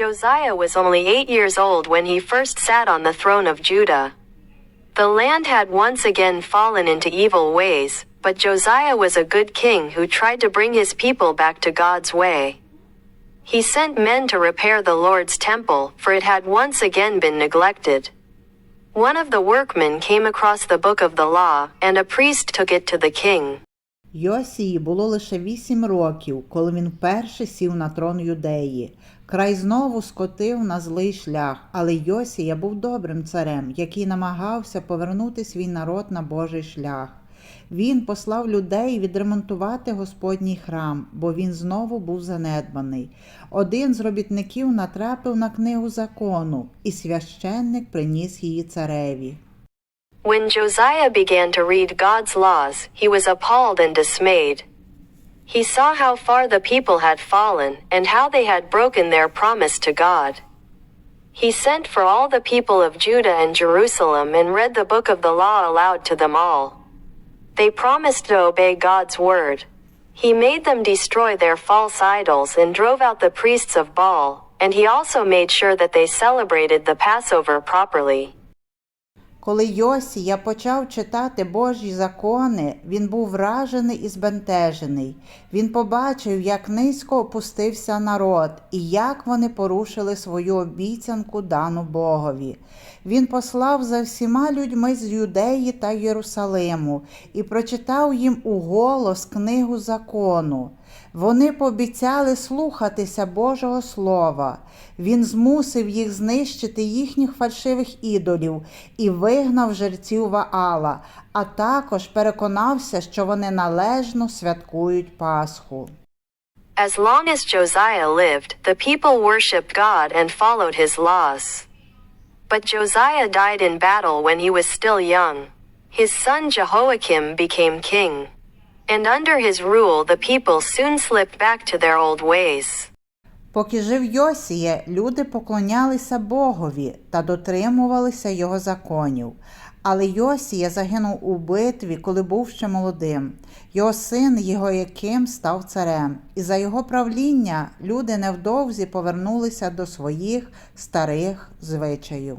Josiah was only eight years old when he first sat on the throne of Judah. The land had once again fallen into evil ways, but Josiah was a good king who tried to bring his people back to God's way. He sent men to repair the Lord's temple, for it had once again been neglected. One of the workmen came across the book of the law, and a priest took it to the king. Йосії було лише вісім років, коли він вперше сів на трон юдеї. Край знову скотив на злий шлях, але Йосія був добрим царем, який намагався повернути свій народ на Божий шлях. Він послав людей відремонтувати Господній храм, бо він знову був занедбаний. Один з робітників натрапив на книгу закону, і священник приніс її цареві. When Josiah began to read God's laws, he was appalled and dismayed. He saw how far the people had fallen, and how they had broken their promise to God. He sent for all the people of Judah and Jerusalem and read the book of the law aloud to them all. They promised to obey God's word. He made them destroy their false idols and drove out the priests of Baal, and he also made sure that they celebrated the Passover properly. Коли Йосія почав читати Божі закони, він був вражений і збентежений. Він побачив, як низько опустився народ і як вони порушили свою обіцянку дану Богові. Він послав за всіма людьми з Юдеї та Єрусалиму і прочитав їм у голос книгу закону. Вони пообіцяли слухатися Божого Слова. Він змусив їх знищити їхніх фальшивих ідолів і вигнав жерців Ваала, а також переконався, що вони належно святкують Пасху. As long as Josiah lived, the people worshipped God and followed his laws. But Josiah died in battle when he was still young. His son Jehoiakim became king. And under his rule, the people soon slipped back to their old ways. Поки жив Йосіє, люди поклонялися Богові та дотримувалися його законів. Але Йосія загинув у битві, коли був ще молодим. Його син Єгояким став царем, і за його правління люди невдовзі повернулися до своїх старих звичаїв.